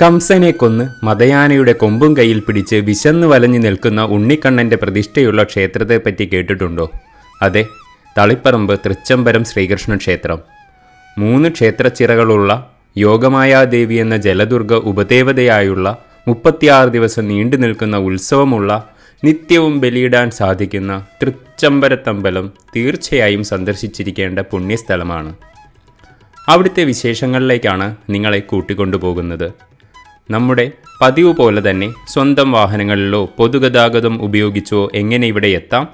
കംസനെ കൊന്ന് മതയാനയുടെ കൊമ്പും കയ്യിൽ പിടിച്ച് വിശന്ന് വലഞ്ഞു നിൽക്കുന്ന ഉണ്ണിക്കണ്ണന്റെ പ്രതിഷ്ഠയുള്ള ക്ഷേത്രത്തെപ്പറ്റി കേട്ടിട്ടുണ്ടോ? അതെ തളിപ്പറമ്പ് തൃച്ചംബരം ശ്രീകൃഷ്ണ ക്ഷേത്രം. മൂന്ന് ക്ഷേത്രച്ചിറകളുള്ള യോഗമായാദേവി എന്ന ജലദുർഗ ഉപദേവതയായുള്ള മുപ്പത്തിയാറ് ദിവസം നീണ്ടു നിൽക്കുന്ന ഉത്സവമുള്ള നിത്യവും ബലിയിടാൻ സാധിക്കുന്ന തൃച്ചംബരത്തമ്പലം തീർച്ചയായും സന്ദർശിച്ചിരിക്കേണ്ട പുണ്യസ്ഥലമാണ്. അവിടുത്തെ വിശേഷങ്ങളിലേക്കാണ് നിങ്ങളെ കൂട്ടിക്കൊണ്ടുപോകുന്നത്. നമ്മുടെ പതിവ് പോലെ തന്നെ സ്വന്തം വാഹനങ്ങളിലോ പൊതുഗതാഗതം ഉപയോഗിച്ചോ എങ്ങനെ ഇവിടെ എത്താം?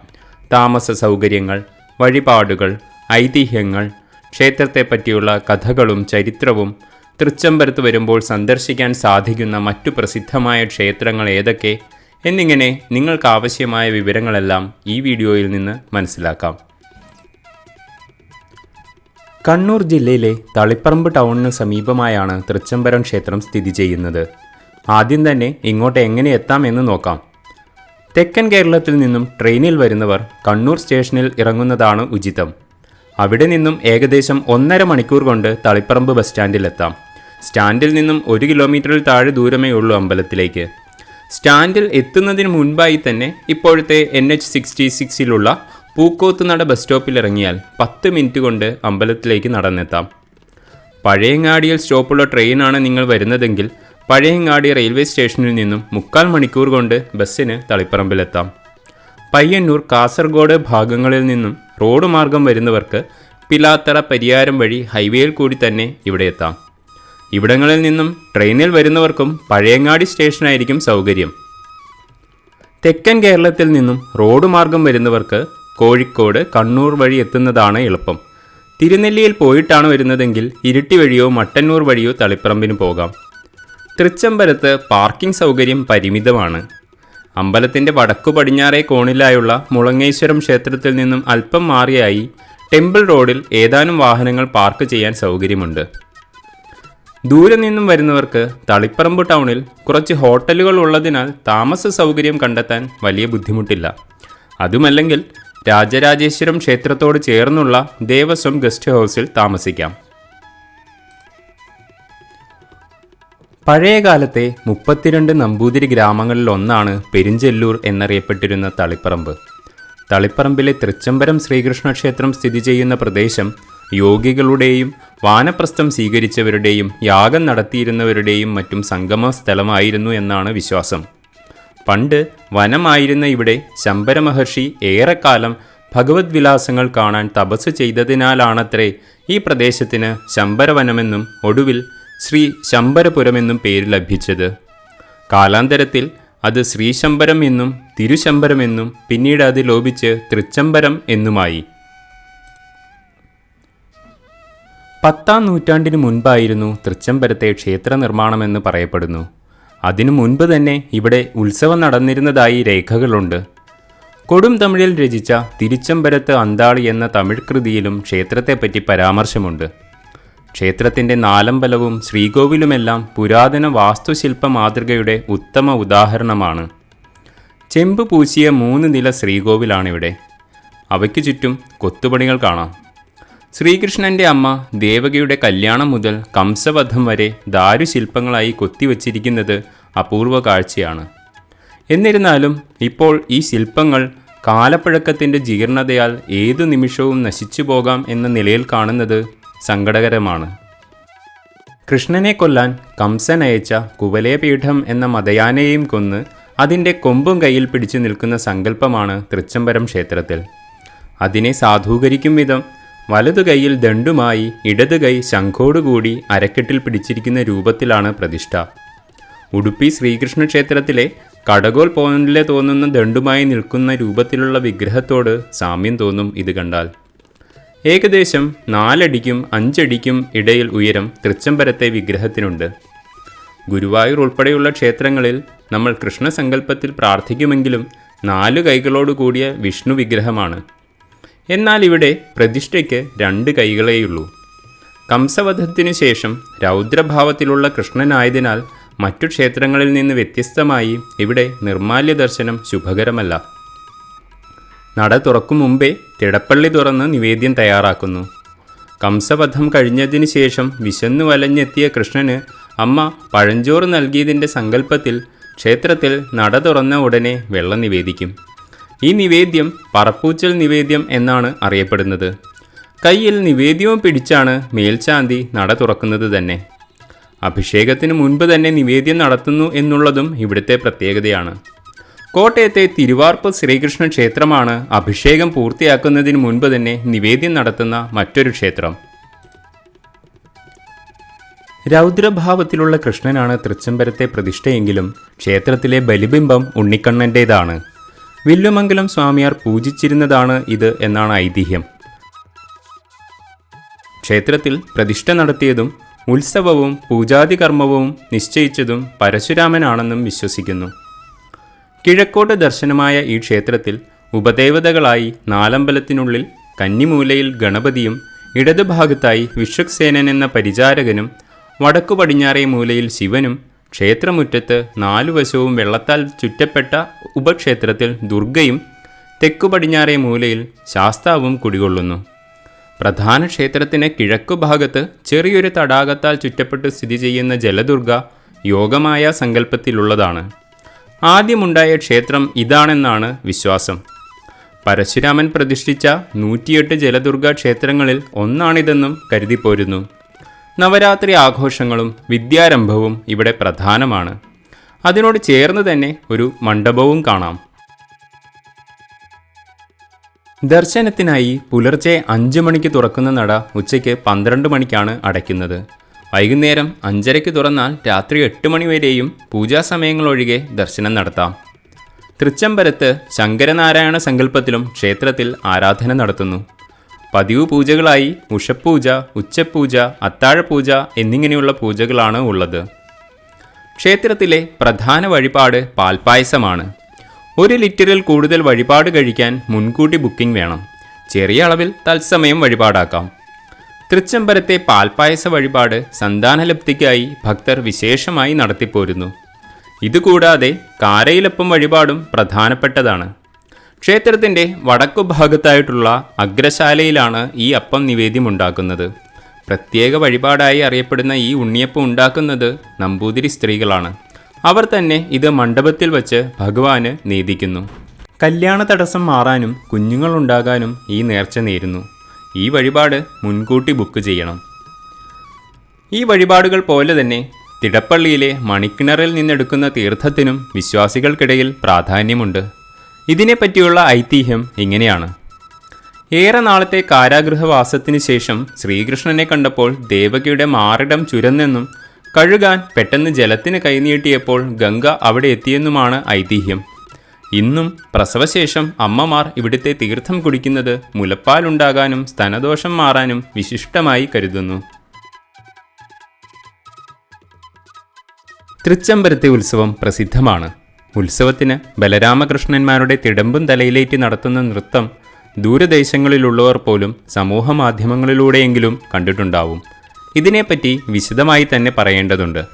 താമസ സൗകര്യങ്ങൾ വഴിപാടുകൾ ഐതിഹ്യങ്ങൾ ക്ഷേത്രത്തെപ്പറ്റിയുള്ള കഥകളും ചരിത്രവും തൃച്ചംബരത്ത് വരുമ്പോൾ സന്ദർശിക്കാൻ സാധിക്കുന്ന മറ്റു പ്രസിദ്ധമായ ക്ഷേത്രങ്ങൾ ഏതൊക്കെ? എന്നിങ്ങനെ നിങ്ങൾക്കാവശ്യമായ വിവരങ്ങളെല്ലാം ഈ വീഡിയോയിൽ നിന്ന് മനസ്സിലാക്കാം. കണ്ണൂർ ജില്ലയിലെ തളിപ്പറമ്പ് ടൗണിന് സമീപമായാണ് തൃച്ചംബരം ക്ഷേത്രം സ്ഥിതി ചെയ്യുന്നത്. ആദ്യം തന്നെ ഇങ്ങോട്ട് എങ്ങനെ എത്താം എന്ന് നോക്കാം. തെക്കൻ കേരളത്തിൽ നിന്നും ട്രെയിനിൽ വരുന്നവർ കണ്ണൂർ സ്റ്റേഷനിൽ ഇറങ്ങുന്നതാണ് ഉചിതം. അവിടെ നിന്നും ഏകദേശം ഒന്നര മണിക്കൂർ കൊണ്ട് തളിപ്പറമ്പ് ബസ് സ്റ്റാൻഡിലെത്താം സ്റ്റാൻഡിൽ നിന്നും ഒരു കിലോമീറ്ററിൽ താഴെ ദൂരമേ ഉള്ളൂ അമ്പലത്തിലേക്ക്. സ്റ്റാൻഡിൽ എത്തുന്നതിന് മുൻപായി തന്നെ ഇപ്പോഴത്തെ എൻ എച്ച് സിക്സ്റ്റി സിക്സിലുള്ള പൂക്കോത്തുനട ബസ് സ്റ്റോപ്പിൽ ഇറങ്ങിയാൽ പത്ത് മിനിറ്റ് കൊണ്ട് അമ്പലത്തിലേക്ക് നടന്നെത്താം. പഴയങ്ങാടിയിൽ സ്റ്റോപ്പുള്ള ട്രെയിനാണ് നിങ്ങൾ വരുന്നതെങ്കിൽ പഴയങ്ങാടി റെയിൽവേ സ്റ്റേഷനിൽ നിന്നും മുക്കാൽ മണിക്കൂർ കൊണ്ട് ബസ്സിന് തളിപ്പറമ്പിലെത്താം. പയ്യന്നൂർ കാസർഗോഡ് ഭാഗങ്ങളിൽ നിന്നും റോഡ് മാർഗം വരുന്നവർക്ക് പിലാത്തറ പരിയാരം വഴി ഹൈവേയിൽ കൂടി തന്നെ ഇവിടെ എത്താം. ഇവിടങ്ങളിൽ നിന്നും ട്രെയിനിൽ വരുന്നവർക്കും പഴയങ്ങാടി സ്റ്റേഷനായിരിക്കും സൗകര്യം. തെക്കൻ കേരളത്തിൽ നിന്നും റോഡ് മാർഗം വരുന്നവർക്ക് കോഴിക്കോട് കണ്ണൂർ വഴി എത്തുന്നതാണ് എളുപ്പം. തിരുനെല്ലിയിൽ പോയിട്ടാണ് വരുന്നതെങ്കിൽ ഇരിട്ടി വഴിയോ മട്ടന്നൂർ വഴിയോ തളിപ്പറമ്പിന് പോകാം. തൃച്ചംബരത്ത് പാർക്കിംഗ് സൗകര്യം പരിമിതമാണ്. അമ്പലത്തിന്റെ വടക്കു പടിഞ്ഞാറേ കോണിലായുള്ള മുളങ്ങേശ്വരം ക്ഷേത്രത്തിൽ നിന്നും അല്പം മാറിയായി ടെമ്പിൾ റോഡിൽ ഏതാനും വാഹനങ്ങൾ പാർക്ക് ചെയ്യാൻ സൗകര്യമുണ്ട്. ദൂരെ നിന്നും വരുന്നവർക്ക് തളിപ്പറമ്പ് ടൗണിൽ കുറച്ച് ഹോട്ടലുകൾ ഉള്ളതിനാൽ താമസ സൗകര്യം കണ്ടെത്താൻ വലിയ ബുദ്ധിമുട്ടില്ല. അതുമല്ലെങ്കിൽ രാജരാജേശ്വരം ക്ഷേത്രത്തോട് ചേർന്നുള്ള ദേവസ്വം ഗസ്റ്റ് ഹൗസിൽ താമസിക്കാം. പഴയകാലത്തെ മുപ്പത്തിരണ്ട് നമ്പൂതിരി ഗ്രാമങ്ങളിൽ ഒന്നാണ് പെരിഞ്ചെല്ലൂർ എന്നറിയപ്പെട്ടിരുന്ന തളിപ്പറമ്പ്. തളിപ്പറമ്പിലെ തൃച്ചംബരം ശ്രീകൃഷ്ണ ക്ഷേത്രം സ്ഥിതി ചെയ്യുന്ന പ്രദേശം യോഗികളുടെയും വാനപ്രസ്ഥം സ്വീകരിച്ചവരുടെയും യാഗം നടത്തിയിരുന്നവരുടെയും മറ്റും സംഗമ സ്ഥലമായിരുന്നു എന്നാണ് വിശ്വാസം. പണ്ട് വനമായിരുന്ന ഇവിടെ ശമ്പര മഹർഷി ഏറെക്കാലം ഭഗവത് വിലാസങ്ങൾ കാണാൻ തപസ് ചെയ്തതിനാലാണത്രേ ഈ പ്രദേശത്തിന് ശമ്പരവനമെന്നും ഒടുവിൽ ശ്രീ ശമ്പരപുരമെന്നും പേര് ലഭിച്ചത്. കാലാന്തരത്തിൽ അത് ശ്രീശമ്പരം എന്നും തിരുശമ്പരമെന്നും പിന്നീട് അത് ലോപിച്ച് തൃച്ചംബരം എന്നുമായി. പത്താം നൂറ്റാണ്ടിനു മുൻപായിരുന്നു തൃച്ചംബരത്തെ ക്ഷേത്ര നിർമ്മാണമെന്ന് പറയപ്പെടുന്നു. അതിനു മുൻപ് തന്നെ ഇവിടെ ഉത്സവം നടന്നിരുന്നതായി രേഖകളുണ്ട്. കൊടും തമിഴിൽ രചിച്ച തിരിച്ചമ്പരത്ത് അന്താളി എന്ന തമിഴ് കൃതിയിലും ക്ഷേത്രത്തെപ്പറ്റി പരാമർശമുണ്ട്. ക്ഷേത്രത്തിന്റെ നാലമ്പലവും ശ്രീകോവിലുമെല്ലാം പുരാതന വാസ്തുശില്പ മാതൃകയുടെ ഉത്തമ ഉദാഹരണമാണ്. ചെമ്പ് പൂശിയ മൂന്ന് നില ശ്രീകോവിലാണിവിടെ. അവയ്ക്ക് ചുറ്റും കൊത്തുപണികൾ കാണാം. ശ്രീകൃഷ്ണന്റെ അമ്മ ദേവകയുടെ കല്യാണം മുതൽ കംസവധം വരെ ദാരുശില്പങ്ങളായി കൊത്തിവച്ചിരിക്കുന്നത് അപൂർവ കാഴ്ചയാണ്. എന്നിരുന്നാലും ഇപ്പോൾ ഈ ശില്പങ്ങൾ കാലപ്പഴക്കത്തിന്റെ ജീർണതയാൽ ഏതു നിമിഷവും നശിച്ചു പോകാം എന്ന നിലയിൽ കാണുന്നത് സങ്കടകരമാണ്. കൃഷ്ണനെ കൊല്ലാൻ കംസൻ അയച്ച കുവലയപീഠം എന്ന മതയാനയെയും കൊന്ന് അതിന്റെ കൊമ്പും കയ്യിൽ പിടിച്ചു നിൽക്കുന്ന സങ്കല്പമാണ് തൃച്ചംബരം ക്ഷേത്രത്തിൽ. അതിനെ സാധൂകരിക്കും വിധം വലതു കൈയിൽ ദണ്ടുമായി ഇടതു കൈ ശംഖോടുകൂടി അരക്കെട്ടിൽ പിടിച്ചിരിക്കുന്ന രൂപത്തിലാണ് പ്രതിഷ്ഠ. ഉടുപ്പി ശ്രീകൃഷ്ണ ക്ഷേത്രത്തിലെ കടകോൽ പോയിന്റിലെ തോന്നുന്ന ദണ്ടുമായി നിൽക്കുന്ന രൂപത്തിലുള്ള വിഗ്രഹത്തോട് സാമ്യം തോന്നും ഇത് കണ്ടാൽ. ഏകദേശം നാലടിക്കും അഞ്ചടിക്കും ഇടയിൽ ഉയരം തൃച്ചംബരത്തെ വിഗ്രഹത്തിനുണ്ട്. ഗുരുവായൂർ ഉൾപ്പെടെയുള്ള ക്ഷേത്രങ്ങളിൽ നമ്മൾ കൃഷ്ണസങ്കല്പത്തിൽ പ്രാർത്ഥിക്കുമെങ്കിലും നാലു കൈകളോട് കൂടിയ വിഷ്ണു വിഗ്രഹമാണ്. എന്നാൽ ഇവിടെ പ്രതിഷ്ഠയ്ക്ക് രണ്ട് കൈകളേയുള്ളൂ. കംസവധത്തിനു ശേഷം രൗദ്രഭാവത്തിലുള്ള കൃഷ്ണനായതിനാൽ മറ്റു ക്ഷേത്രങ്ങളിൽ നിന്ന് വ്യത്യസ്തമായി ഇവിടെ നിർമാല്യ ദർശനം ശുഭകരമല്ല. നട തുറക്കും മുമ്പേ തിടപ്പള്ളി തുറന്ന് നിവേദ്യം തയ്യാറാക്കുന്നു. കംസവധം കഴിഞ്ഞതിന് ശേഷം വിശന്നു വലഞ്ഞെത്തിയ കൃഷ്ണന് അമ്മ പഴഞ്ചോറ് നൽകിയതിന്റെ സങ്കല്പത്തിൽ ക്ഷേത്രത്തിൽ നട തുറന്ന ഉടനെ വെള്ളം നിവേദിക്കും. ഈ നിവേദ്യം പറപ്പൂച്ചൽ നിവേദ്യം എന്നാണ് അറിയപ്പെടുന്നത്. കയ്യിൽ നിവേദ്യവും പിടിച്ചാണ് മേൽശാന്തി നട തുറക്കുന്നത് തന്നെ. അഭിഷേകത്തിന് മുൻപ് തന്നെ നിവേദ്യം നടത്തുന്നു എന്നുള്ളതും ഇവിടുത്തെ പ്രത്യേകതയാണ്. കോട്ടയത്തെ തിരുവാർപ്പ് ശ്രീകൃഷ്ണ ക്ഷേത്രമാണ് അഭിഷേകം പൂർത്തിയാക്കുന്നതിന് മുൻപ് തന്നെ നിവേദ്യം നടത്തുന്ന മറ്റൊരു ക്ഷേത്രം. രൗദ്രഭാവത്തിലുള്ള കൃഷ്ണനാണ് തൃച്ചംബരത്തെ പ്രതിഷ്ഠയെങ്കിലും ക്ഷേത്രത്തിലെ ബലിബിംബം ഉണ്ണിക്കണ്ണന്റേതാണ് വില്ലുമംഗലം സ്വാമിയാർ പൂജിച്ചിരുന്നതാണ് ഇത് എന്നാണ് ഐതിഹ്യം. ക്ഷേത്രത്തിൽ പ്രതിഷ്ഠ നടത്തിയതും ഉത്സവവും പൂജാതി കർമ്മവും നിശ്ചയിച്ചതും പരശുരാമനാണെന്നും വിശ്വസിക്കുന്നു. കിഴക്കോട്ട് ദർശനമായ ഈ ക്ഷേത്രത്തിൽ ഉപദേവതകളായി നാലമ്പലത്തിനുള്ളിൽ കന്നിമൂലയിൽ ഗണപതിയും ഇടതുഭാഗത്തായി വിശ്വക്സേനൻ എന്ന പരിചാരകനും വടക്കു പടിഞ്ഞാറേ മൂലയിൽ ശിവനും ക്ഷേത്രമുറ്റത്ത് നാലുവശവും വെള്ളത്താൽ ചുറ്റപ്പെട്ട ഉപക്ഷേത്രത്തിൽ ദുർഗയും തെക്കു പടിഞ്ഞാറേ മൂലയിൽ ശാസ്താവും കുടികൊള്ളുന്നു. പ്രധാന ക്ഷേത്രത്തിന് കിഴക്കു ഭാഗത്ത് ചെറിയൊരു തടാകത്താൽ ചുറ്റപ്പെട്ട് സ്ഥിതി ചെയ്യുന്ന ജലദുർഗ യോഗമായ സങ്കല്പത്തിലുള്ളതാണ്. ആദ്യമുണ്ടായ ക്ഷേത്രം ഇതാണെന്നാണ് വിശ്വാസം. പരശുരാമൻ പ്രതിഷ്ഠിച്ച നൂറ്റിയെട്ട് ജലദുർഗ ക്ഷേത്രങ്ങളിൽ ഒന്നാണിതെന്നും കരുതിപ്പോരുന്നു. നവരാത്രി ആഘോഷങ്ങളും വിദ്യാരംഭവും ഇവിടെ പ്രധാനമാണ്. അതിനോട് ചേർന്ന് തന്നെ ഒരു മണ്ഡപവും കാണാം. ദർശനത്തിനായി പുലർച്ചെ അഞ്ച് മണിക്ക് തുറക്കുന്ന നട ഉച്ചയ്ക്ക് പന്ത്രണ്ട് മണിക്കാണ് അടയ്ക്കുന്നത്. വൈകുന്നേരം അഞ്ചരയ്ക്ക് തുറന്നാൽ രാത്രി എട്ട് മണി വരെയും പൂജാസമയങ്ങളൊഴികെ ദർശനം നടത്താം. തൃച്ചംബരത്ത് ശങ്കരനാരായണ സങ്കല്പത്തിലും ക്ഷേത്രത്തിൽ ആരാധന നടത്തുന്നു. പതിവ് പൂജകളായി ഉഷപ്പൂജ ഉച്ചപ്പൂജ അത്താഴപൂജ എന്നിങ്ങനെയുള്ള പൂജകളാണ് ഉള്ളത്. ക്ഷേത്രത്തിലെ പ്രധാന വഴിപാട് പാൽപ്പായസമാണ് ഒരു ലിറ്ററിൽ കൂടുതൽ വഴിപാട് കഴിക്കാൻ മുൻകൂട്ടി ബുക്കിംഗ് വേണം. ചെറിയ അളവിൽ തത്സമയം വഴിപാടാക്കാം. തൃച്ചംബരത്തെ പാൽപ്പായസ വഴിപാട് സന്താനലബ്ധിക്കായി ഭക്തർ വിശേഷമായി നടത്തിപ്പോരുന്നു. ഇതുകൂടാതെ കാരയിലപ്പം വഴിപാടും പ്രധാനപ്പെട്ടതാണ്. ക്ഷേത്രത്തിന്റെ വടക്കു ഭാഗത്തായിട്ടുള്ള അഗ്രശാലയിലാണ് ഈ അപ്പം നിവേദ്യം ഉണ്ടാക്കുന്നത് പ്രത്യേക വഴിപാടായി അറിയപ്പെടുന്ന ഈ ഉണ്ണിയപ്പം ഉണ്ടാക്കുന്നത് നമ്പൂതിരി സ്ത്രീകളാണ്. അവർ തന്നെ ഇത് മണ്ഡപത്തിൽ വച്ച് ഭഗവാന് നീതിക്കുന്നു കല്യാണ തടസ്സം മാറാനും കുഞ്ഞുങ്ങളുണ്ടാകാനും ഈ നേർച്ച നേരുന്നു. ഈ വഴിപാട് മുൻകൂട്ടി ബുക്ക് ചെയ്യണം. ഈ വഴിപാടുകൾ പോലെ തന്നെ തിടപ്പള്ളിയിലെ മണിക്കിണറിൽ നിന്നെടുക്കുന്ന തീർത്ഥത്തിനും വിശ്വാസികൾക്കിടയിൽ പ്രാധാന്യമുണ്ട്. ഇതിനെപ്പറ്റിയുള്ള ഐതിഹ്യം ഇങ്ങനെയാണ്. ഏറെ നാളത്തെ കാരാഗൃഹവാസത്തിന് ശേഷം ശ്രീകൃഷ്ണനെ കണ്ടപ്പോൾ ദേവകിയുടെ മാറിടം ചുരന്നെന്നും കഴുകാൻ പെട്ടെന്ന് ജലത്തിന് കൈനീട്ടിയപ്പോൾ ഗംഗ അവിടെ എത്തിയെന്നുമാണ് ഐതിഹ്യം. ഇന്നും പ്രസവശേഷം അമ്മമാർ ഇവിടുത്തെ തീർത്ഥം കുടിക്കുന്നത് മുലപ്പാലുണ്ടാകാനും സ്തനദോഷം മാറാനും വിശിഷ്ടമായി കരുതുന്നു. തൃച്ചംബരത്തെ ഉത്സവം പ്രസിദ്ധമാണ്. ഉത്സവത്തിന് ബലരാമകൃഷ്ണന്മാരുടെ തിടമ്പും തലയിലേറ്റി നടത്തുന്ന നൃത്തം ദൂരദേശങ്ങളിലുള്ളവർ പോലും സമൂഹ മാധ്യമങ്ങളിലൂടെയെങ്കിലും കണ്ടിട്ടുണ്ടാവും. ഇതിനെപ്പറ്റി വിശദമായി തന്നെ പറയേണ്ടതുണ്ട്.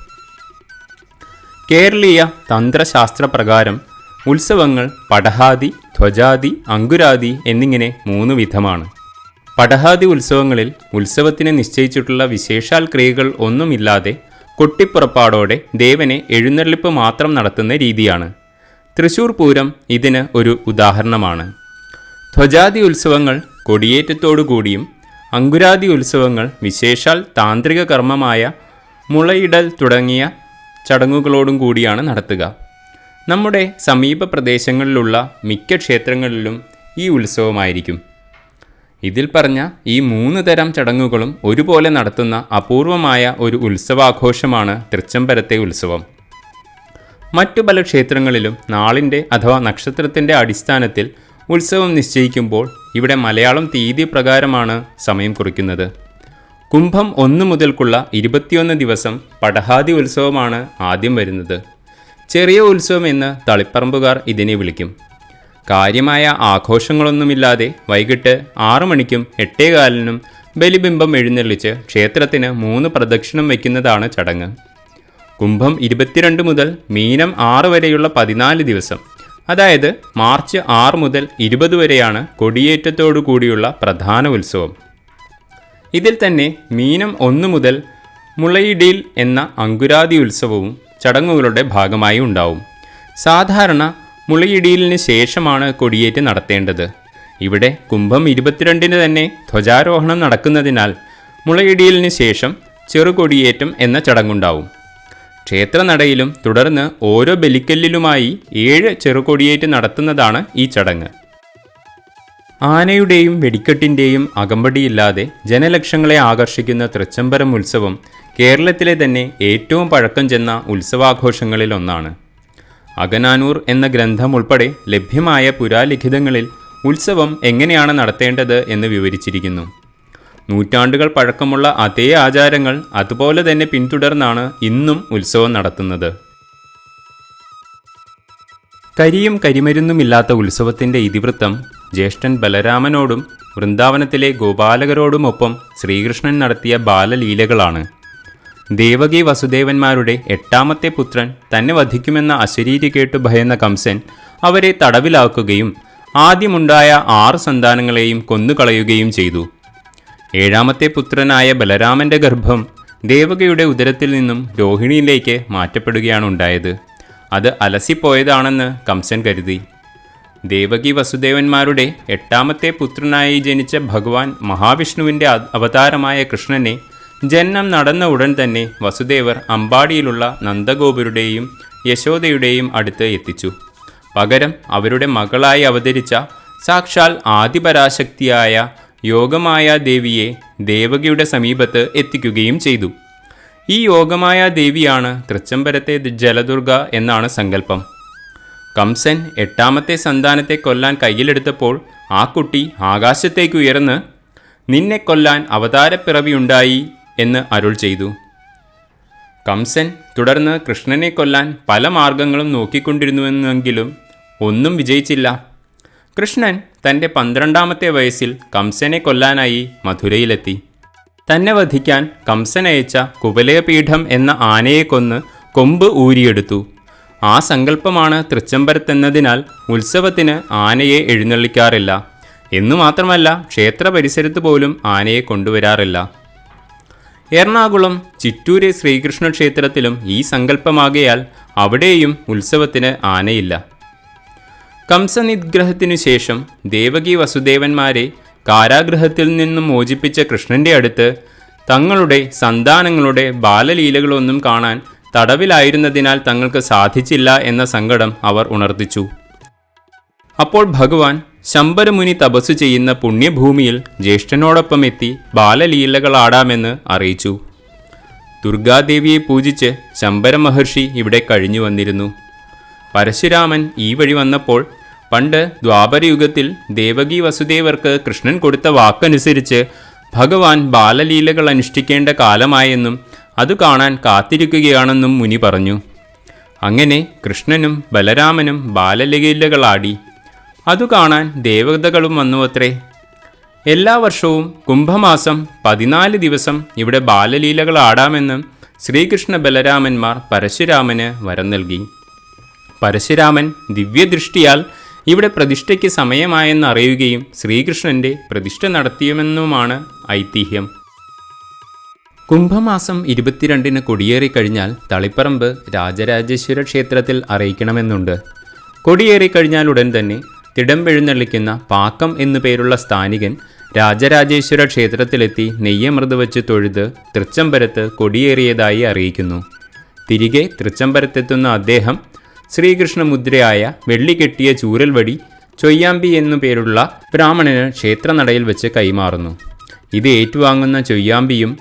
കേരളീയ തന്ത്രശാസ്ത്ര പ്രകാരം ഉത്സവങ്ങൾ പടഹാദി ധ്വജാദി അങ്കുരാദി എന്നിങ്ങനെ മൂന്ന് വിധമാണ്. പടഹാദി ഉത്സവങ്ങളിൽ ഉത്സവത്തിന് നിശ്ചയിച്ചിട്ടുള്ള വിശേഷാൽ ക്രിയകൾ ഒന്നുമില്ലാതെ കൊട്ടിപ്പുറപ്പാടോടെ ദേവനെ എഴുന്നള്ളിപ്പ് മാത്രം നടത്തുന്ന രീതിയാണ്. തൃശൂർ പൂരം ഇതിന് ഒരു ഉദാഹരണമാണ്. ധ്വജാതി ഉത്സവങ്ങൾ കൊടിയേറ്റത്തോടുകൂടിയും അങ്കുരാതി ഉത്സവങ്ങൾ വിശേഷാൽ താന്ത്രിക കർമ്മമായ മുളയിടൽ തുടങ്ങിയ ചടങ്ങുകളോടും കൂടിയാണ് നടത്തുക. നമ്മുടെ സമീപ പ്രദേശങ്ങളിലുള്ള മിക്ക ക്ഷേത്രങ്ങളിലും ഈ ഉത്സവമായിരിക്കും. ഇതിൽ പറഞ്ഞ ഈ മൂന്ന് തരം ചടങ്ങുകളും ഒരുപോലെ നടത്തുന്ന അപൂർവമായ ഒരു ഉത്സവാഘോഷമാണ് തൃച്ചംബരത്തെ ഉത്സവം. മറ്റു പല ക്ഷേത്രങ്ങളിലും നാളിന്റെ അഥവാ നക്ഷത്രത്തിന്റെ അടിസ്ഥാനത്തിൽ ഉത്സവം നിശ്ചയിക്കുമ്പോൾ ഇവിടെ മലയാളം തീയതി പ്രകാരമാണ് സമയം കുറിക്കുന്നത്. കുംഭം ഒന്ന് മുതൽക്കുള്ള ഇരുപത്തിയൊന്ന് ദിവസം പടഹാദി ഉത്സവമാണ് ആദ്യം വരുന്നത്. ചെറിയ ഉത്സവം എന്ന് തളിപ്പറമ്പുകാർ ഇതിനെ വിളിക്കും. കാര്യമായ ആഘോഷങ്ങളൊന്നുമില്ലാതെ വൈകിട്ട് ആറു മണിക്കും എട്ടേകാലിനും ബലിബിംബം എഴുന്നള്ളിച്ച് ക്ഷേത്രത്തിന് മൂന്ന് പ്രദക്ഷിണം വയ്ക്കുന്നതാണ് ചടങ്ങ്. കുംഭം ഇരുപത്തിരണ്ട് മുതൽ മീനം ആറ് വരെയുള്ള പതിനാല് ദിവസം. അതായത് മാർച്ച് ആറ് മുതൽ ഇരുപത് വരെയാണ് കൊടിയേറ്റത്തോടു കൂടിയുള്ള പ്രധാന ഉത്സവം. ഇതിൽ തന്നെ മീനം ഒന്ന് മുതൽ മുളയിടീൽ എന്ന അങ്കുരാതി ഉത്സവവും ചടങ്ങുകളുടെ ഭാഗമായി ഉണ്ടാവും. സാധാരണ മുളയിടിയിലിന് ശേഷമാണ് കൊടിയേറ്റ് നടത്തേണ്ടത്. ഇവിടെ കുംഭം ഇരുപത്തിരണ്ടിന് തന്നെ ധ്വജാരോഹണം നടക്കുന്നതിനാൽ മുളയിടിയിലിന് ശേഷം ചെറുകൊടിയേറ്റം എന്ന ചടങ്ങുണ്ടാവും. ക്ഷേത്രനടയിലും തുടർന്ന് ഓരോ ബലിക്കല്ലിലുമായി ഏഴ് ചെറുകൊടിയേറ്റ് നടത്തുന്നതാണ് ഈ ചടങ്ങ്. ആനയുടെയും വെടിക്കെട്ടിന്റെയും അകമ്പടിയില്ലാതെ ജനലക്ഷങ്ങളെ ആകർഷിക്കുന്ന തൃച്ചംബരം ഉത്സവം കേരളത്തിലെ തന്നെ ഏറ്റവും പഴക്കം ചെന്ന ഉത്സവാഘോഷങ്ങളിൽ ഒന്നാണ് അകനാനൂർ എന്ന ഗ്രന്ഥം ഉൾപ്പെടെ ലഭ്യമായ പുരാലിഖിതങ്ങളിൽ ഉത്സവം എങ്ങനെയാണ് നടത്തേണ്ടത് എന്ന് വിവരിച്ചിരിക്കുന്നു. നൂറ്റാണ്ടുകൾ പഴക്കമുള്ള അതേ ആചാരങ്ങൾ അതുപോലെ തന്നെ പിന്തുടർന്നാണ് ഇന്നും ഉത്സവം നടത്തുന്നത്. കരിയും കരിമരുന്നുമില്ലാത്ത ഉത്സവത്തിന്റെ ഇതിവൃത്തം ജ്യേഷ്ഠൻ ബലരാമനോടും വൃന്ദാവനത്തിലെ ഗോപാലകരോടുമൊപ്പം ശ്രീകൃഷ്ണൻ നടത്തിയ ബാലലീലകളാണ്. ദേവകി വസുദേവന്മാരുടെ എട്ടാമത്തെ പുത്രൻ തന്നെ വധിക്കുമെന്ന അശരീരി കേട്ടു ഭയന്ന കംസൻ അവരെ തടവിലാക്കുകയും ആദ്യമുണ്ടായ ആറ് സന്താനങ്ങളെയും കൊന്നുകളയുകയും ചെയ്തു. ഏഴാമത്തെ പുത്രനായ ബലരാമന്റെ ഗർഭം ദേവകയുടെ ഉദരത്തിൽ നിന്നും രോഹിണിയിലേക്ക് മാറ്റപ്പെടുകയാണ് ഉണ്ടായത് അത് അലസിപ്പോയതാണെന്ന് കംസൻ കരുതി. ദേവകി വസുദേവന്മാരുടെ എട്ടാമത്തെ പുത്രനായി ജനിച്ച ഭഗവാൻ മഹാവിഷ്ണുവിന്റെ അവതാരമായ കൃഷ്ണനെ ജന്മം നടന്ന ഉടൻ തന്നെ വസുദേവർ അമ്പാടിയിലുള്ള നന്ദഗോപുരുടെയും യശോദയുടെയും അടുത്ത് എത്തിച്ചു. പകരം അവരുടെ മകളായി അവതരിച്ച സാക്ഷാൽ ആദിപരാശക്തിയായ യോഗമായ ദേവിയെ ദേവകിയുടെ സമീപത്ത് എത്തിക്കുകയും ചെയ്തു. ഈ യോഗമായ ദേവിയാണ് തൃച്ചംബരത്തെ ജലദുർഗ എന്നാണ് സങ്കല്പം. കംസൻ എട്ടാമത്തെ സന്താനത്തെ കൊല്ലാൻ കയ്യിലെടുത്തപ്പോൾ ആ കുട്ടി ആകാശത്തേക്ക് ഉയർന്ന് നിന്നെ കൊല്ലാൻ അവതാരപ്പിറവിയുണ്ടായി എന്ന് അരുൾ ചെയ്തു. കംസൻ തുടർന്ന് കൃഷ്ണനെ കൊല്ലാൻ പല മാർഗങ്ങളും നോക്കിക്കൊണ്ടിരുന്നുവെന്നെങ്കിലും ഒന്നും വിജയിച്ചില്ല. കൃഷ്ണൻ തന്റെ പന്ത്രണ്ടാമത്തെ വയസ്സിൽ കംസനെ കൊല്ലാനായി മധുരയിലെത്തി. തന്നെ വധിക്കാൻ കംസൻ അയച്ച കുബലയപീഠം എന്ന ആനയെ കൊന്ന് കൊമ്പ് ഊരിയെടുത്തു. ആ സങ്കല്പമാണ് തൃച്ചംബരത്തെന്നതിനാൽ ഉത്സവത്തിന് ആനയെ എഴുന്നള്ളിക്കാറില്ല. എന്നു മാത്രമല്ല ക്ഷേത്ര പരിസരത്ത് പോലും ആനയെ കൊണ്ടുവരാറില്ല. എറണാകുളം ചിറ്റൂര് ശ്രീകൃഷ്ണ ക്ഷേത്രത്തിലും ഈ സങ്കല്പമാകയാൽ അവിടെയും ഉത്സവത്തിന് ആനയില്ല. കംസനിഗ്രഹത്തിനു ശേഷം ദേവകി വസുദേവന്മാരെ കാരാഗൃഹത്തിൽ നിന്നും മോചിപ്പിച്ച കൃഷ്ണന്റെ അടുത്ത് തങ്ങളുടെ സന്താനങ്ങളുടെ ബാലലീലകളൊന്നും കാണാൻ തടവിലായിരുന്നതിനാൽ തങ്ങൾക്ക് സാധിച്ചില്ല എന്ന സങ്കടം അവർ ഉണർത്തിച്ചു. അപ്പോൾ ഭഗവാൻ ശമ്പരമുനി തപസ് ചെയ്യുന്ന പുണ്യഭൂമിയിൽ ജ്യേഷ്ഠനോടൊപ്പം എത്തി ബാലലീലകളാടാമെന്ന് അറിയിച്ചു. ദുർഗാദേവിയെ പൂജിച്ച് ശമ്പര മഹർഷി ഇവിടെ കഴിഞ്ഞു വന്നിരുന്നു. പരശുരാമൻ ഈ വഴി വന്നപ്പോൾ പണ്ട് ദ്വാപരയുഗത്തിൽ ദേവകി വസുദേവർക്ക് കൃഷ്ണൻ കൊടുത്ത വാക്കനുസരിച്ച് ഭഗവാൻ ബാലലീലകൾ അനുഷ്ഠിക്കേണ്ട കാലമായെന്നും അത് കാണാൻ കാത്തിരിക്കുകയാണെന്നും മുനി പറഞ്ഞു. അങ്ങനെ കൃഷ്ണനും ബലരാമനും ബാലലീലകളാടി അതു കാണാൻ ദേവതകളും വന്നുവത്രേ. എല്ലാ വർഷവും കുംഭമാസം പതിനാല് ദിവസം ഇവിടെ ബാലലീലകൾ ആടാമെന്ന് ശ്രീകൃഷ്ണ ബലരാമന്മാർ പരശുരാമന് വരം നൽകി. പരശുരാമൻ ദിവ്യദൃഷ്ടിയാൽ ഇവിടെ പ്രതിഷ്ഠയ്ക്ക് സമയമായെന്ന് അറിയുകയും ശ്രീകൃഷ്ണന്റെ പ്രതിഷ്ഠ നടത്തിയുമെന്നുമാണ് ഐതിഹ്യം. കുംഭമാസം ഇരുപത്തിരണ്ടിന് കൊടിയേറിക്കഴിഞ്ഞാൽ തളിപ്പറമ്പ് രാജരാജേശ്വര ക്ഷേത്രത്തിൽ അറിയിക്കണമെന്നുണ്ട്. കൊടിയേറിക്കഴിഞ്ഞാൽ ഉടൻ തന്നെ തിടമ്പെഴുന്നള്ളിക്കുന്ന പാക്കം എന്നു പേരുള്ള സ്ഥാനികൻ രാജരാജേശ്വര ക്ഷേത്രത്തിലെത്തി നെയ്യമൃത് വച്ച് തൊഴുത് തൃച്ചംബരത്ത് കൊടിയേറിയതായി അറിയിക്കുന്നു. തിരികെ തൃച്ചംബരത്തെത്തുന്ന അദ്ദേഹം ശ്രീകൃഷ്ണമുദ്രയായ വെള്ളി കെട്ടിയ ചൂരൽവടി ചൊയ്യാമ്പി എന്നു പേരുള്ള ബ്രാഹ്മണന് ക്ഷേത്രനടയിൽ വെച്ച് കൈമാറുന്നു. ഇത് ഏറ്റുവാങ്ങുന്ന ചൊയ്യാമ്പിയും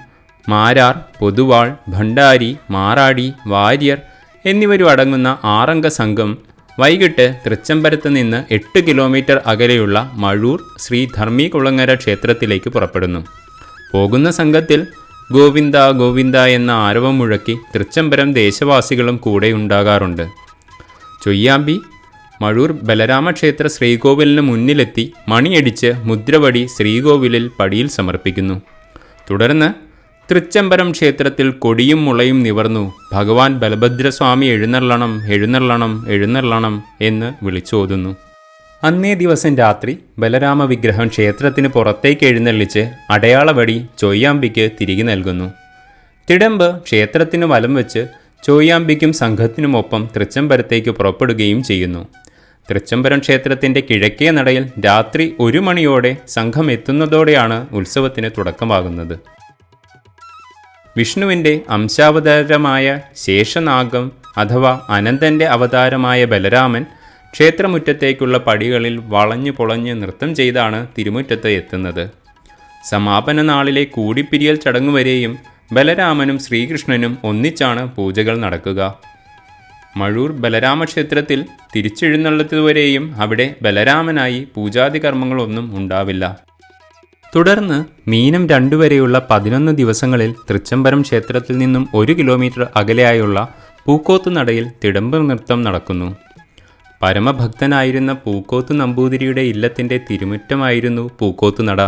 മാരാർ പൊതുവാൾ ഭണ്ഡാരി മാറാടി വാര്യർ എന്നിവരും അടങ്ങുന്ന ആറംഗ സംഘം വൈകിട്ട് തൃച്ചംബരത്ത് നിന്ന് എട്ട് കിലോമീറ്റർ അകലെയുള്ള മഴൂർ ശ്രീ ധർമ്മികുളങ്ങര ക്ഷേത്രത്തിലേക്ക് പുറപ്പെടുന്നു. പോകുന്ന സംഘത്തിൽ ഗോവിന്ദ ഗോവിന്ദ എന്ന ആരവം മുഴക്കി തൃച്ചംബരം ദേശവാസികളും കൂടെ ഉണ്ടാകാറുണ്ട്. ചൊയ്യാമ്പി മഴൂർ ബലരാമക്ഷേത്ര ശ്രീകോവിലിന് മുന്നിലെത്തി മണിയടിച്ച് മുദ്രവടി ശ്രീകോവിലിൽ പടിയിൽ സമർപ്പിക്കുന്നു. തുടർന്ന് തൃച്ചംബരം ക്ഷേത്രത്തിൽ കൊടിയും മുളയും നിവർന്നു. ഭഗവാൻ ബലഭദ്രസ്വാമി എഴുന്നള്ളണം എഴുന്നള്ളണം എഴുന്നള്ളണം എന്ന് വിളിച്ചോതുന്നു. അന്നേ ദിവസം രാത്രി ബലരാമ വിഗ്രഹം ക്ഷേത്രത്തിന് പുറത്തേക്ക് എഴുന്നള്ളിച്ച് അടയാളവടി ചോയ്യാമ്പിക്ക് തിരികെ നൽകുന്നു. തിടമ്പ് ക്ഷേത്രത്തിന് വലം വെച്ച് ചോയ്യാമ്പിക്കും സംഘത്തിനുമൊപ്പം തൃച്ചംബരത്തേക്ക് പുറപ്പെടുകയും ചെയ്യുന്നു. തൃച്ചംബരം ക്ഷേത്രത്തിന്റെ കിഴക്കേ നടയിൽ രാത്രി ഒരു മണിയോടെ സംഘം എത്തുന്നതോടെയാണ് ഉത്സവത്തിന് തുടക്കമാകുന്നത്. വിഷ്ണുവിന്റെ അംശാവതാരമായ ശേഷനാഗം അഥവാ അനന്തന്റെ അവതാരമായ ബലരാമൻ ക്ഷേത്രമുറ്റത്തേക്കുള്ള പടികളിൽ വളഞ്ഞു പൊളഞ്ഞ് നൃത്തം ചെയ്താണ് തിരുമുറ്റത്ത് എത്തുന്നത്. സമാപന നാളിലെ കൂടിപ്പിരിയൽ ചടങ്ങുവരെയും ബലരാമനും ശ്രീകൃഷ്ണനും ഒന്നിച്ചാണ് പൂജകൾ നടക്കുക. മഴൂർ ബലരാമക്ഷേത്രത്തിൽ തിരിച്ചെഴുന്നള്ളത്തുവരെയും അവിടെ ബലരാമനായി പൂജാതി കർമ്മങ്ങളൊന്നും ഉണ്ടാവില്ല. തുടർന്ന് മീനം രണ്ടു വരെയുള്ള പതിനൊന്ന് ദിവസങ്ങളിൽ തൃച്ചംബരം ക്ഷേത്രത്തിൽ നിന്നും ഒരു കിലോമീറ്റർ അകലെയായുള്ള പൂക്കോത്തു നടയിൽ തിടമ്പ് നൃത്തം നടക്കുന്നു. പരമഭക്തനായിരുന്ന പൂക്കോത്ത് നമ്പൂതിരിയുടെ ഇല്ലത്തിന്റെ തിരുമുറ്റമായിരുന്നു പൂക്കോത്തു നട.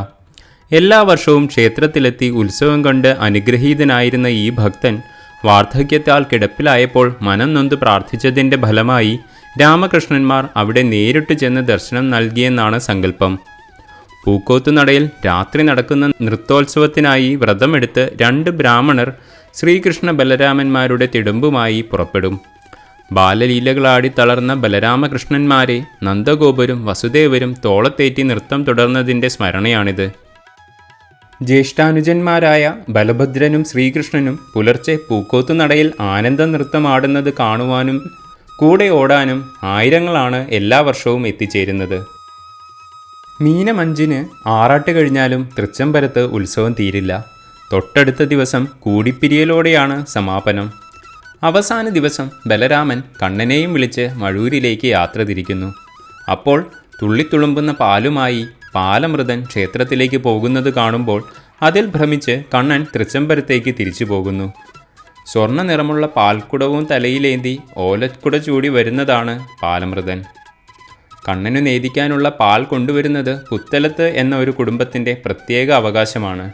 എല്ലാ വർഷവും ക്ഷേത്രത്തിലെത്തി ഉത്സവം കണ്ട് അനുഗ്രഹീതനായിരുന്ന ഈ ഭക്തൻ വാർദ്ധക്യത്താൽ കിടപ്പിലായപ്പോൾ മനം നൊന്ത് പ്രാർത്ഥിച്ചതിന്റെ ഫലമായി രാമകൃഷ്ണന്മാർ അവിടെ നേരിട്ട് ചെന്ന് ദർശനം നൽകിയെന്നാണ് സങ്കല്പം. പൂക്കോത്ത് നടയിൽ രാത്രി നടക്കുന്ന നൃത്തോത്സവത്തിനായി വ്രതമെടുത്ത് രണ്ട് ബ്രാഹ്മണർ ശ്രീകൃഷ്ണ ബലരാമന്മാരുടെ തിടുമ്പുമായി പുറപ്പെടും. ബാലലീലകളാടി തളർന്ന ബലരാമകൃഷ്ണന്മാരെ നന്ദഗോപരും വസുദേവരും തോളത്തേറ്റി നൃത്തം തുടർന്നതിന്റെ സ്മരണയാണിത്. ജ്യേഷ്ഠാനുജന്മാരായ ബലഭദ്രനും ശ്രീകൃഷ്ണനും പുലർച്ചെ പൂക്കോത്തുനടയിൽ ആനന്ദ നൃത്തമാടുന്നത് കാണുവാനും കൂടെ ഓടാനും ആയിരങ്ങളാണ് എല്ലാ വർഷവും എത്തിച്ചേരുന്നത്. മീനം അഞ്ചിന് ആറാട്ട് കഴിഞ്ഞാലും തൃച്ചംബരത്ത് ഉത്സവം തീരില്ല. തൊട്ടടുത്ത ദിവസം കൂടിപ്പിരിയലോടെയാണ് സമാപനം. അവസാന ദിവസം ബലരാമൻ കണ്ണനെയും വിളിച്ച് മഴൂരിലേക്ക് യാത്ര തിരിക്കുന്നു. അപ്പോൾ തുള്ളിത്തുളുമ്പുന്ന പാലുമായി പാലമൃതൻ ക്ഷേത്രത്തിലേക്ക് പോകുന്നത് കാണുമ്പോൾ അതിൽ ഭ്രമിച്ച് കണ്ണൻ തൃച്ചംബരത്തേക്ക് തിരിച്ചു പോകുന്നു. സ്വർണ നിറമുള്ള പാൽക്കുടവും തലയിലേന്തി ഓലക്കുട ചൂടി വരുന്നതാണ് പാലമൃതൻ. കണ്ണനു നേദിക്കാനുള്ള പാൽ കൊണ്ടുവരുന്നത് പുത്തലത്ത് എന്ന ഒരു കുടുംബത്തിന്റെ പ്രത്യേക അവകാശമാണ്.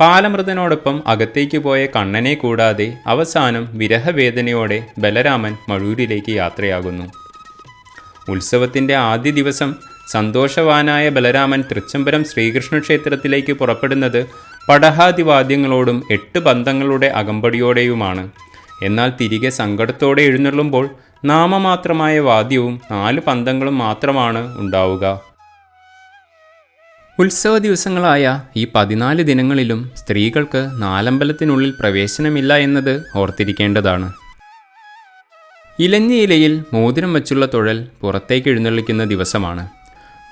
പാലമൃതനോടൊപ്പം അകത്തേക്ക് പോയ കണ്ണനെ കൂടാതെ അവസാനം വിരഹവേദനയോടെ ബലരാമൻ മഴൂരിലേക്ക് യാത്രയാകുന്നു. ഉത്സവത്തിന്റെ ആദ്യ ദിവസം സന്തോഷവാനായ ബലരാമൻ തൃച്ചംബരം ശ്രീകൃഷ്ണ ക്ഷേത്രത്തിലേക്ക് പുറപ്പെടുന്നത് പടഹാദിവാദ്യങ്ങളോടും എട്ട് ബന്ധങ്ങളുടെ അകമ്പടിയോടെയുമാണ്. എന്നാൽ തിരികെ സങ്കടത്തോടെ എഴുന്നള്ളുമ്പോൾ നാമമാത്രമായ വാദ്യവും നാല് പന്തങ്ങളും മാത്രമാണ് ഉണ്ടാവുക. ഉത്സവ ദിവസങ്ങളായ ഈ പതിനാല് ദിനങ്ങളിലും സ്ത്രീകൾക്ക് നാലമ്പലത്തിനുള്ളിൽ പ്രവേശനമില്ല എന്നത് ഓർത്തിരിക്കേണ്ടതാണ്. ഇലഞ്ഞിയിലയിൽ മോതിരം വച്ചുള്ള തുഴൽ പുറത്തേക്ക് എഴുന്നള്ളിക്കുന്ന ദിവസമാണ്.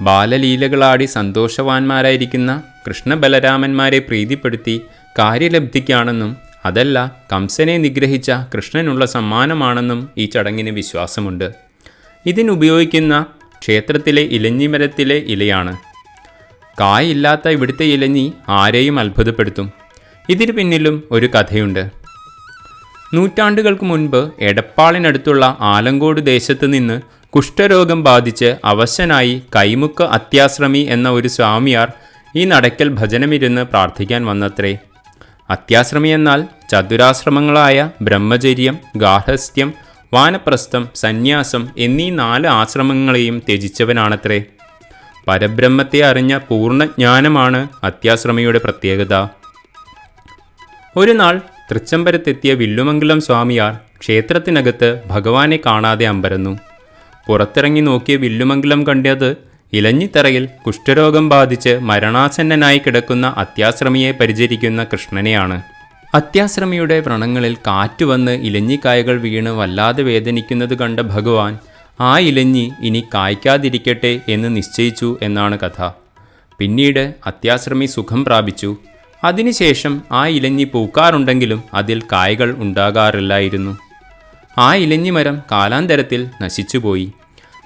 ബാലലീലകളാടി സന്തോഷവാന്മാരായിരിക്കുന്ന കൃഷ്ണബലരാമന്മാരെ പ്രീതിപ്പെടുത്തി കാര്യലബ്ധിക്കാണെന്നും അതല്ല കംസനെ നിഗ്രഹിച്ച കൃഷ്ണനുള്ള സമ്മാനമാണെന്നും ഈ ചടങ്ങിന് വിശ്വാസമുണ്ട്. ഇതിനുപയോഗിക്കുന്ന ക്ഷേത്രത്തിലെ ഇലഞ്ഞിമരത്തിലെ ഇലയാണ്. കായില്ലാത്ത ഇവിടുത്തെ ഇലഞ്ഞി ആരെയും അത്ഭുതപ്പെടുത്തും. ഇതിന് പിന്നിലും ഒരു കഥയുണ്ട്. നൂറ്റാണ്ടുകൾക്ക് മുൻപ് എടപ്പാളിനടുത്തുള്ള ആലങ്കോട് ദേശത്തു നിന്ന് കുഷ്ഠരോഗം ബാധിച്ച് അവശനായി കൈമുക്ക് അത്യാശ്രമി എന്ന ഒരു സ്വാമിയാർ ഈ നടക്കൽ ഭജനമിരുന്ന് പ്രാർത്ഥിക്കാൻ വന്നത്രേ. അത്യാശ്രമി എന്നാൽ ചതുരാശ്രമങ്ങളായ ബ്രഹ്മചര്യം ഗാർഹസ്ഥ്യം വാനപ്രസ്ഥം സന്യാസം എന്നീ നാല് ആശ്രമങ്ങളെയും ത്യജിച്ചവനാണത്രേ. പരബ്രഹ്മത്തെ അറിഞ്ഞ പൂർണജ്ഞാനമാണ് അത്യാശ്രമിയുടെ പ്രത്യേകത. ഒരു നാൾ തൃച്ചംബരത്തെത്തിയ വില്ലുമംഗലം സ്വാമിയാർ ക്ഷേത്രത്തിനകത്ത് ഭഗവാനെ കാണാതെ അമ്പരന്നു. പുറത്തിറങ്ങി നോക്കിയ വില്ലുമംഗലം കണ്ടത് ഇലഞ്ഞിത്തറയിൽ കുഷ്ഠരോഗം ബാധിച്ച് മരണാസന്നനായി കിടക്കുന്ന അത്യാശ്രമിയെ പരിചരിക്കുന്ന കൃഷ്ണനെയാണ്. അത്യാശ്രമിയുടെ വ്രണങ്ങളിൽ കാറ്റ് വന്ന് ഇലഞ്ഞിക്കായകൾ വീണ് വല്ലാതെ വേദനിക്കുന്നത് കണ്ട ഭഗവാൻ ആ ഇലഞ്ഞി ഇനി കായ്ക്കാതിരിക്കട്ടെ എന്ന് നിശ്ചയിച്ചു എന്നാണ് കഥ. പിന്നീട് അത്യാശ്രമി സുഖം പ്രാപിച്ചു. അതിനുശേഷം ആ ഇലഞ്ഞി പൂക്കാറുണ്ടെങ്കിലും അതിൽ കായകൾ ഉണ്ടാകാറില്ലായിരുന്നു. ആ ഇലഞ്ഞിമരം കാലാന്തരത്തിൽ നശിച്ചുപോയി.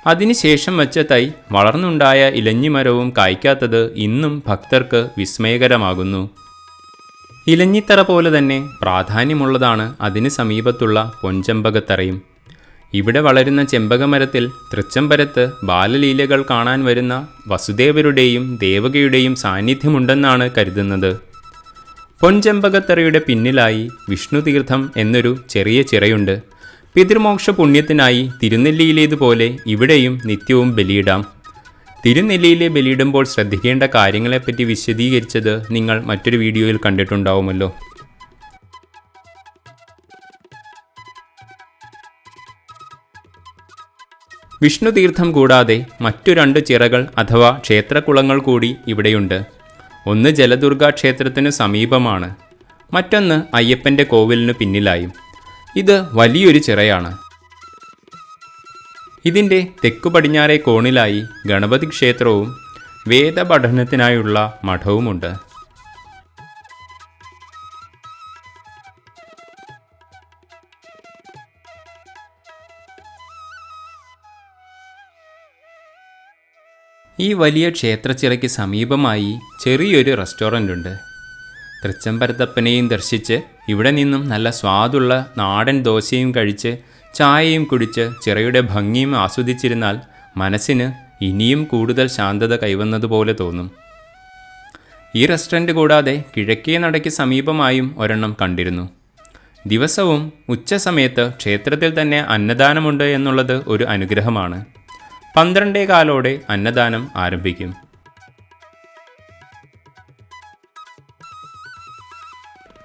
അതിനുശേഷം വച്ച തൈ വളർന്നുണ്ടായ ഇലഞ്ഞിമരവും കായ്ക്കാത്തത് ഇന്നും ഭക്തർക്ക് വിസ്മയകരമാകുന്നു. ഇലഞ്ഞിത്തറ പോലെ തന്നെ പ്രാധാന്യമുള്ളതാണ് അതിന് സമീപത്തുള്ള പൊൻചെമ്പകത്തറയും. ഇവിടെ വളരുന്ന ചെമ്പകമരത്തിൽ തൃച്ചംബരത്ത് ബാലലീലകൾ കാണാൻ വരുന്ന വസുദേവരുടെയും ദേവകയുടെയും സാന്നിധ്യമുണ്ടെന്നാണ് കരുതുന്നത്. പൊൻചെമ്പകത്തറയുടെ പിന്നിലായി വിഷ്ണുതീർത്ഥം എന്നൊരു ചെറിയ ചിറയുണ്ട്. പിതൃമോക്ഷ പുണ്യത്തിനായി തിരുനെല്ലിയിലേതുപോലെ ഇവിടെയും നിത്യവും ബലിയിടാം. തിരുനെല്ലിയിലെ ബലിയിടുമ്പോൾ ശ്രദ്ധിക്കേണ്ട കാര്യങ്ങളെപ്പറ്റി വിശദീകരിച്ചത് നിങ്ങൾ മറ്റൊരു വീഡിയോയിൽ കണ്ടിട്ടുണ്ടാവുമല്ലോ. വിഷ്ണു തീർത്ഥം കൂടാതെ മറ്റു രണ്ട് ചിറകൾ അഥവാ ക്ഷേത്രക്കുളങ്ങൾ കൂടി ഇവിടെയുണ്ട്. ഒന്ന് ജലദുർഗാ ക്ഷേത്രത്തിന് സമീപമാണ്. മറ്റൊന്ന് അയ്യപ്പന്റെ കോവിലിന് പിന്നിലായും. ഇത് വലിയൊരു ചിറയാണ്. ഇതിന്റെ തെക്കു പടിഞ്ഞാറേ കോണിലായി ഗണപതി ക്ഷേത്രവും വേദപഠനത്തിനായുള്ള മഠവുമുണ്ട്. ഈ വലിയ ക്ഷേത്രച്ചിറയ്ക്ക് സമീപമായി ചെറിയൊരു റെസ്റ്റോറന്റ് ഉണ്ട് തൃച്ചംബരത്തപ്പനെയും ദർശിച്ച് ഇവിടെ നിന്നും നല്ല സ്വാദുള്ള നാടൻ ദോശയും കഴിച്ച് ചായയും കുടിച്ച് ചിറയുടെ ഭംഗിയും ആസ്വദിച്ചിരുന്നാൽ മനസ്സിന് ഇനിയും കൂടുതൽ ശാന്തത കൈവന്നതുപോലെ തോന്നും. ഈ റെസ്റ്റോറന്റ് കൂടാതെ കിഴക്കേ നടയ്ക്ക് സമീപമായും ഒരെണ്ണം കണ്ടിരുന്നു. ദിവസവും ഉച്ച സമയത്ത് ക്ഷേത്രത്തിൽ തന്നെ അന്നദാനമുണ്ട് എന്നുള്ളത് ഒരു അനുഗ്രഹമാണ്. പന്ത്രണ്ടേ കാലോടെ അന്നദാനം ആരംഭിക്കും.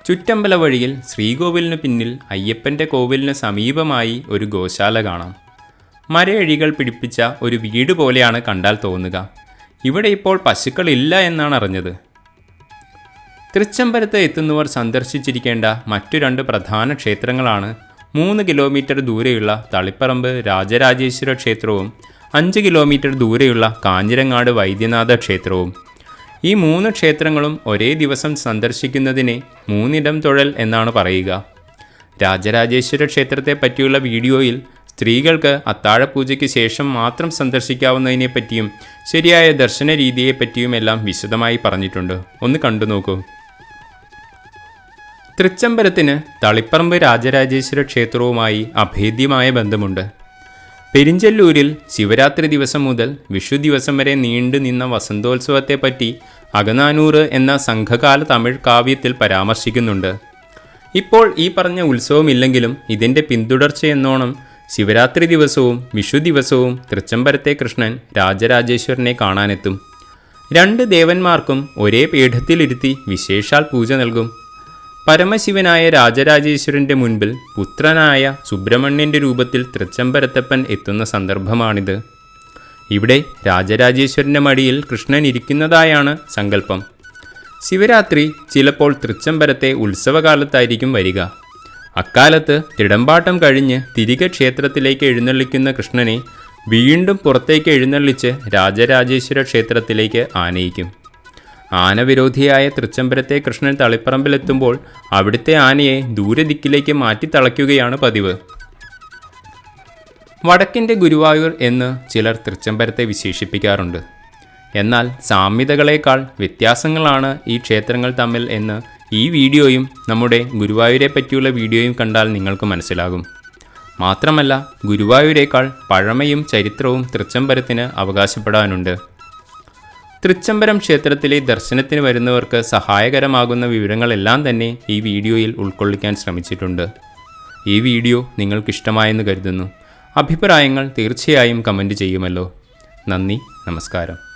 ചുറ്റമ്പല വഴിയിൽ ശ്രീകോവിലിന് പിന്നിൽ അയ്യപ്പന്റെ കോവിലിന് സമീപമായി ഒരു ഗോശാല കാണാം. മരയഴികൾ പിടിപ്പിച്ച ഒരു വീട് പോലെയാണ് കണ്ടാൽ തോന്നുക. ഇവിടെ ഇപ്പോൾ പശുക്കളില്ല എന്നാണ് അറിഞ്ഞത്. തൃച്ചംബരത്ത് എത്തുന്നവർ സന്ദർശിച്ചിരിക്കേണ്ട മറ്റു രണ്ട് പ്രധാന ക്ഷേത്രങ്ങളാണ് മൂന്ന് കിലോമീറ്റർ ദൂരെയുള്ള തളിപ്പറമ്പ് രാജരാജേശ്വര ക്ഷേത്രവും അഞ്ച് കിലോമീറ്റർ ദൂരെയുള്ള കാഞ്ഞിരങ്ങാട് വൈദ്യനാഥ ക്ഷേത്രവും. ഈ മൂന്ന് ക്ഷേത്രങ്ങളും ഒരേ ദിവസം സന്ദർശിക്കുന്നതിനെ മൂന്നിടം തൊഴൽ എന്നാണ് പറയുക. രാജരാജേശ്വര ക്ഷേത്രത്തെ പറ്റിയുള്ള വീഡിയോയിൽ സ്ത്രീകൾക്ക് അത്താഴപൂജയ്ക്ക് ശേഷം മാത്രം സന്ദർശിക്കാവുന്നതിനെപ്പറ്റിയും ശരിയായ ദർശന രീതിയെപ്പറ്റിയും എല്ലാം വിശദമായി പറഞ്ഞിട്ടുണ്ട്. ഒന്ന് കണ്ടു നോക്കൂ. തൃച്ചംബരത്തിന് തളിപ്പറമ്പ് രാജരാജേശ്വര ക്ഷേത്രവുമായി അഭേദ്യമായ ബന്ധമുണ്ട്. പെരിഞ്ചല്ലൂരിൽ ശിവരാത്രി ദിവസം മുതൽ വിഷു ദിവസം വരെ നീണ്ടു നിന്ന വസന്തോത്സവത്തെപ്പറ്റി അകനാനൂറ് എന്ന സംഘകാല തമിഴ് കാവ്യത്തിൽ പരാമർശിക്കുന്നുണ്ട്. ഇപ്പോൾ ഈ പറഞ്ഞ ഉത്സവമില്ലെങ്കിലും ഇതിന്റെ പിന്തുടർച്ചയെന്നോണം ശിവരാത്രി ദിവസവും വിഷു ദിവസവും തൃച്ചംബരത്തെ കൃഷ്ണൻ രാജരാജേശ്വരനെ കാണാനെത്തും. രണ്ട് ദേവന്മാർക്കും ഒരേ പീഠത്തിലിരുത്തി വിശേഷാൽ പൂജ നൽകും. പരമശിവനായ രാജരാജേശ്വരന്റെ മുൻപിൽ പുത്രനായ സുബ്രഹ്മണ്യന്റെ രൂപത്തിൽ തൃച്ചംബരത്തപ്പൻ എത്തുന്ന സന്ദർഭമാണിത്. ഇവിടെ രാജരാജേശ്വരന്റെ മടിയിൽ കൃഷ്ണൻ ഇരിക്കുന്നതായാണ് സങ്കല്പം. ശിവരാത്രി ചിലപ്പോൾ തൃച്ചംബരത്തെ ഉത്സവകാലത്തായിരിക്കും വരിക. അക്കാലത്ത് തിടമ്പാട്ടം കഴിഞ്ഞ് തിരികെ ക്ഷേത്രത്തിലേക്ക് എഴുന്നള്ളിക്കുന്ന കൃഷ്ണനെ വീണ്ടും പുറത്തേക്ക് എഴുന്നള്ളിച്ച് രാജരാജേശ്വര ക്ഷേത്രത്തിലേക്ക് ആനയിക്കും. ആനവിരോധിയായ തൃച്ചംബരത്തെ കൃഷ്ണൻ തളിപ്പറമ്പിലെത്തുമ്പോൾ അവിടുത്തെ ആനയെ ദൂരദിക്കിലേക്ക് മാറ്റി തളയ്ക്കുകയാണ് പതിവ്. വടക്കിന്റെ ഗുരുവായൂർ എന്ന് ചിലർ തൃച്ചംബരത്തെ വിശേഷിപ്പിക്കാറുണ്ട്. എന്നാൽ സാമ്യതകളേക്കാൾ വ്യത്യാസങ്ങളാണ് ഈ ക്ഷേത്രങ്ങൾ തമ്മിൽ എന്ന് ഈ വീഡിയോയും നമ്മുടെ ഗുരുവായൂരെ പറ്റിയുള്ള വീഡിയോയും കണ്ടാൽ നിങ്ങൾക്ക് മനസ്സിലാകും. മാത്രമല്ല ഗുരുവായൂരേക്കാൾ പഴമയും ചരിത്രവും തൃച്ചംബരത്തിന് അവകാശപ്പെടാനുണ്ട്. തൃച്ചംബരം ക്ഷേത്രത്തിലെ ദർശനത്തിന് വരുന്നവർക്ക് സഹായകരമാകുന്ന വിവരങ്ങളെല്ലാം തന്നെ ഈ വീഡിയോയിൽ ഉൾക്കൊള്ളിക്കാൻ ശ്രമിച്ചിട്ടുണ്ട്. ഈ വീഡിയോ നിങ്ങൾക്കിഷ്ടമായെന്ന് കരുതുന്നു. അഭിപ്രായങ്ങൾ തീർച്ചയായും കമന്റ് ചെയ്യുമല്ലോ. നന്ദി നമസ്കാരം.